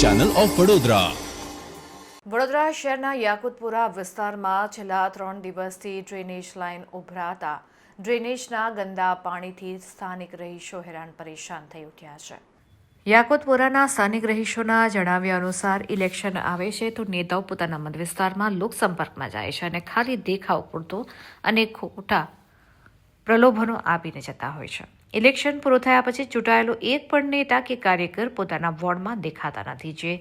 Channel of Vadodara Vadodara શહેરના યાકુતપુરા વિસ્તારમાં છેલ્લા ત્રણ દિવસથી ડ્રેનેજ લાઇન ઉભરાતા. ડ્રેનેજના ગંદા પાણીથી સ્થાનિક રહીશો હેરાન પરેશાન થઈ ઉઠ્યા છે. યાકુતપુરાના સ્થાનિક રહીશોના જણાવ્યા અનુસાર ઇલેક્શન આવે છે તો નેતાઓ પોતાના મતવિસ્તારમાં લોકસંપર્કમાં જાય છે અને ખાલી દેખાવ પૂરતો અને ખોટા પ્રલોભનો આપીને જતા હોય છે. ઇલેક્શન પૂરું થયા પછી ચૂંટાયેલો એક પણ નેતા કે કાર્યકર પોતાના વોર્ડમાં દેખાતા નથી. જે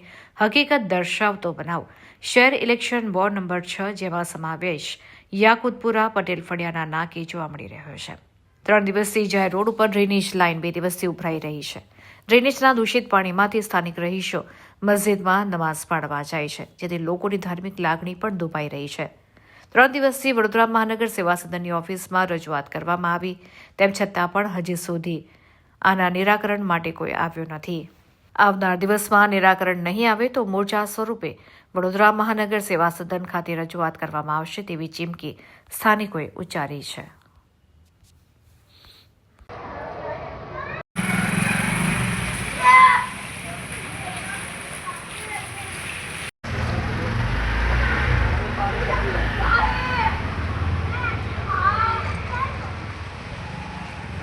હકીકત દર્શાવતો બનાવ. શહેર ઇલેક્શન વોર્ડ નંબર છ જેમાં સમાવેશ યાકુતપુરા, પટેલ ફળિયાના નાકે જોવા મળી રહ્યો છે. ત્રણ દિવસથી જાહેર રોડ ઉપર ડ્રેનેજ લાઇન બે દિવસથી ઉભરાઈ રહી છે. ડ્રેનેજના દૂષિત પાણીમાંથી સ્થાનિક રહીશો મસ્જિદમાં નમાઝ પાડવા જાય છે, જેથી લોકોની ધાર્મિક લાગણી પણ દુભાઈ રહી છે. ત્રણ દિવસથી વડોદરા મહાનગર સેવા સદનની ઓફિસમાં રજૂઆત કરવામાં આવી. તેમ છતાં પણ હજી સુધી આના નિરાકરણ માટે કોઈ આવ્યો નથી. આવનાર દિવસમાં નિરાકરણ નહીં આવે તો મોરચા સ્વરૂપે વડોદરા મહાનગર સેવા સદન ખાતે રજૂઆત કરવામાં આવશે તેવી ચીમકી સ્થાનિકોએ ઉચ્ચારી છે.